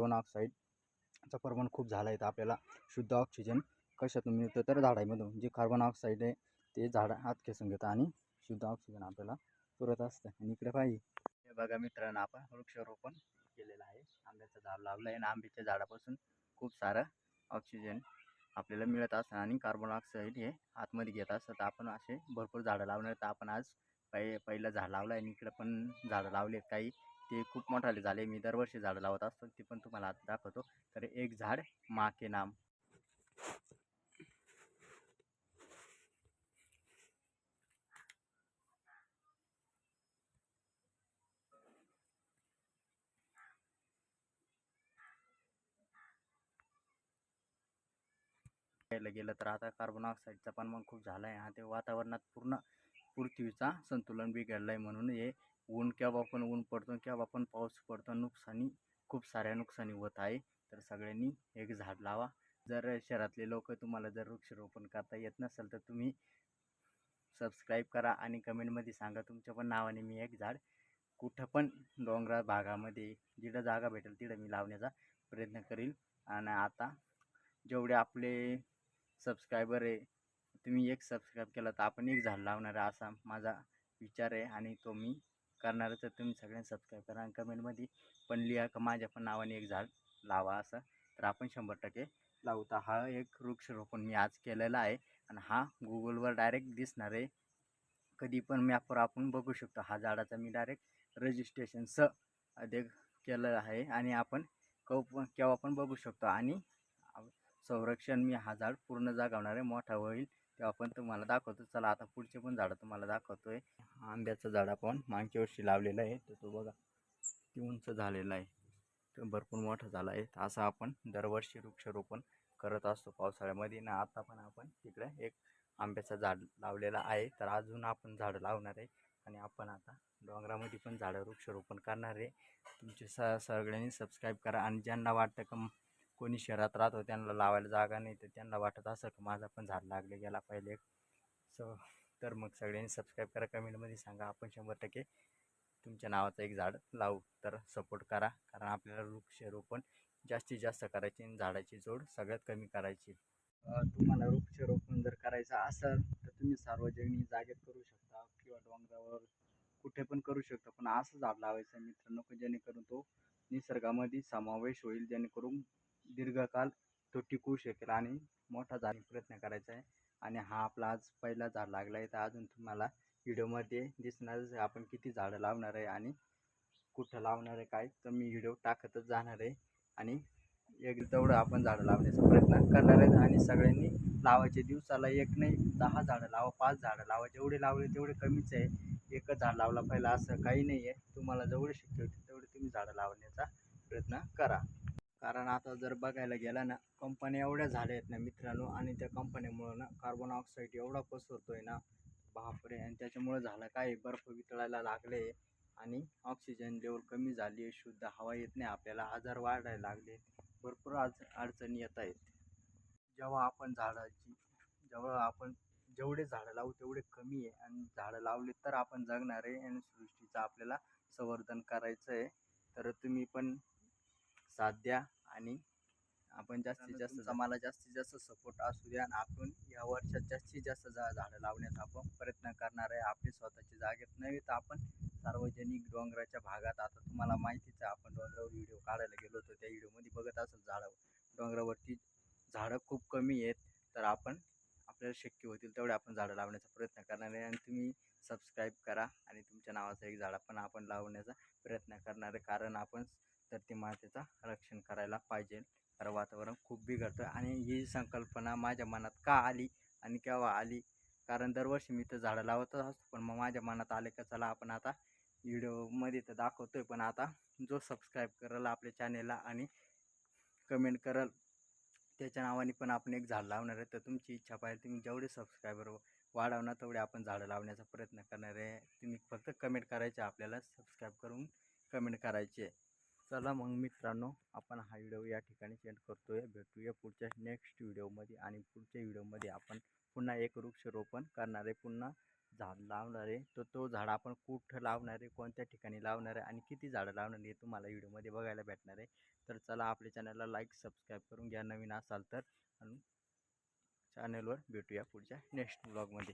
Carbon ऑक्साईडचं प्रमाण खूप झालं आहे. तर आपल्याला शुद्ध ऑक्सिजन कशातून मिळतं? तर झाडामधून. जे कार्बन ऑक्साईड आहे ते झाडं आत खेचून घेतं आणि शुद्ध ऑक्सिजन आपल्याला पुरत असतं. आणि इकडे पाहिजे. हे बघा मित्रांनो आपण वृक्षारोपण केलेलं आहे. आंब्याचं झाड लावलं आहे आणि आंब्याच्या झाडापासून खूप सारं ऑक्सिजन आपल्याला मिळत असतं आणि कार्बन ऑक्साईड हे आतमध्ये घेत असतं. तर आपण असे भरपूर झाडं लावणार तर आपण आज पहि पहिलं झाड लावलं आहे आणि इकडं पण झाडं लावले काही ते खूप मोठाले झाले. मी दरवर्षी झाडं लावत असतो ते पण तुम्हाला आता दाखवतो. तर एक झाड माके नाम. पाहायला गेलं तर आता कार्बन ऑक्साईडचा पण मग खूप झाला आहे हा ते वातावरणात पूर्ण पृथ्वीचा संतुलन बिघडलं आहे म्हणून हे ऊन केव्हा पण ऊन पडतो केव्हा पण पाऊस पडतो नुकसानी खूप साऱ्या नुकसानी होत आहे. तर सगळ्यांनी एक झाड लावा. जर शहरातले लोक तुम्हाला जर वृक्षारोपण करता येत नसेल तर तुम्ही सबस्क्राईब करा आणि कमेंटमध्ये सांगा तुमच्या पण नावाने मी एक झाड कुठं पण डोंगराळ भागामध्ये जिथं जागा भेटेल तिथं मी लावण्याचा प्रयत्न करील आणि आता जेवढे आपले सबस्क्रायबर आहे तुम्ही एक सबस्क्राईब केला तर आपण एक झाड लावणार आहे असा माझा विचार आहे आणि तो मी करणार तर तुम्ही सगळ्यांनी सबस्क्राईब करा आणि कमेंटमध्ये पण लिहा का माझ्या पण नावाने एक झाड लावा असं. तर आपण शंभर टक्के लावू. तर हा एक वृक्षरोपण मी आज केलेला आहे आणि हा गुगलवर डायरेक्ट दिसणार आहे. कधी पण मॅपवर आपण बघू शकतो. हा झाडाचा मी डायरेक्ट रजिस्ट्रेशनचं अधिक केलं आहे आणि आपण कव केव्हा पण बघू शकतो. आणि संरक्षण मी हा झाड पूर्ण जागवणार आहे. मोठा होईल तेव्हा आपण तुम्हाला दाखवतो. चला आता पुढचे पण झाडं तुम्हाला दाखवतो आहे आंब्याचं झाड आपण मागच्या वर्षी लावलेलं आहे. तर तो बघा ती उंच झालेला आहे. तो भरपूर मोठा झाला आहे. तर असं आपण दरवर्षी वृक्षारोपण करत असतो पावसाळ्यामध्ये. ना आता पण आपण तिकडे एक आंब्याचं झाड लावलेलं आहे. तर अजून आपण झाडं लावणार आहे. आणि आपण आता डोंगरामध्ये पण झाडं वृक्षारोपण करणार आहे. तुमचे स सगळ्यांनी सबस्क्राईब करा. आणि ज्यांना वाटतं का कोणी शहरात राहतो त्यांना लावायला जागा नाही तर त्यांना वाटत असं की माझा पण झाड लागले गेला पाहिजे. सो तर मग सगळ्यांनी सबस्क्राईब करा कमेंटमध्ये सांगा आपण शंभर टक्के तुमच्या नावाचं एक झाड लावू. तर सपोर्ट करा कारण आपल्याला वृक्षारोपण जास्तीत जास्त करायचे आणि झाडाची जोड सगळ्यात कमी करायची. तुम्हाला वृक्षारोपण जर करायचं असेल तर तुम्ही सार्वजनिक जागेत करू शकता किंवा डोंगरावर कुठे पण करू शकता पण असं झाड लावायचं मित्र मित्रांनो जेणेकरून तो निसर्गामध्ये समावेश होईल जेणेकरून दीर्घकाळ तो टिकू शकेल आणि मोठा झाड प्रयत्न करायचा आहे. आणि हा आपला आज पहिला झाड लागला आहे. तर अजून तुम्हाला व्हिडिओमध्ये दिसणारच आपण किती झाडं लावणार आहे आणि कुठं लावणार आहे काय तर मी व्हिडिओ टाकतच जाणार आहे. आणि एक तेवढं आपण झाडं लावण्याचा प्रयत्न करणार आहेत आणि सगळ्यांनी लावायचे दिवसाला एक नाही दहा झाडं लावा पाच झाडं लावा. जेवढे लावले तेवढे कमीच आहे. एकच झाड लावला पहिला असं काही नाही आहे. तुम्हाला जेवढे शक्य होते तेवढे तुम्ही झाडं लावण्याचा प्रयत्न करा. कारण आता जर बघायला गेला ना कंपन्या एवढ्या झाल्या आहेत ना मित्रांनो आणि त्या कंपन्यामुळं ना कार्बन ऑक्साईड एवढा पसरतो आहे ना बापरे आणि त्याच्यामुळं झालं काय? बर्फ वितळायला लागले आणि ऑक्सिजन लेवल कमी झाली आहे शुद्ध हवा येत नाही आपल्याला आजार वाढायला लागले भरपूर आज अडचणी येत आहेत. जेव्हा आपण झाडाची जेव्हा आपण जेवढे झाडं लावू तेवढे कमी आहे आणि झाडं लावले तर आपण जगणार आहे आणि सृष्टीचं आपल्याला संवर्धन करायचं आहे. तर तुम्ही पण साथ द्या आणि आपण जास्तीत जास्त आम्हाला जास्तीत जास्त सपोर्ट असू द्या आणि आपण या वर्षात जास्तीत जास्त झाडं लावण्याचा आपण प्रयत्न करणार आहे. आपली स्वतःची जागेत नव्हे तर आपण सार्वजनिक डोंगराच्या भागात आता तुम्हाला माहितीच आहे आपण डोंगरावर व्हिडिओ काढायला गेलो होतो त्या व्हिडिओमध्ये बघत असेल झाडं. डोंगरावरती झाडं खूप कमी आहेत तर आपण आपल्याला शक्य होतील तेवढे आपण झाडं लावण्याचा प्रयत्न करणार आहे. आणि तुम्ही सबस्क्राईब करा आणि तुमच्या नावाचं एक झाड पण आपण लावण्याचा प्रयत्न करणार आहे. कारण आपण तर ती मातेचा रक्षण करायला पाहिजे. कारण वातावरण खूप बिघडतं आणि ही संकल्पना माझ्या मनात का आली आणि केव्हा आली? कारण दरवर्षी मी तर झाडं लावतच असतो पण मग माझ्या मनात आले का चला आपण आता व्हिडिओमध्ये तर दाखवतो आहे पण आता जो सबस्क्राईब करेल आपल्या चॅनेलला आणि कमेंट करेल त्याच्या नावाने पण आपण एक झाड लावणार आहे. तर तुमची इच्छा पाहिजे तुम्ही जेवढे सबस्क्रायबर वाढवणार तेवढे आपण झाडं लावण्याचा प्रयत्न करणार आहे. तुम्ही फक्त कमेंट करायचे आपल्याला सबस्क्राईब करून कमेंट करायचे. आहे चला मग मित्रांनो आपण हा व्हिडिओ या ठिकाणी सेंड करतो आहे भेटूया पुढच्या नेक्स्ट व्हिडिओमध्ये आणि पुढच्या व्हिडिओमध्ये आपण पुन्हा एक वृक्षरोपण करणार आहे पुन्हा झाड लावणार. आहे तर तो झाड आपण कुठं लावणार आहे कोणत्या ठिकाणी लावणार आहे आणि किती झाडं लावणार आहे तुम्हाला व्हिडिओमध्ये बघायला भेटणार आहे. तर चला आपल्या चॅनलला लाईक सबस्क्राईब करून घ्या. नवीन असाल तर आणि चॅनलवर भेटूया पुढच्या नेक्स्ट ब्लॉगमध्ये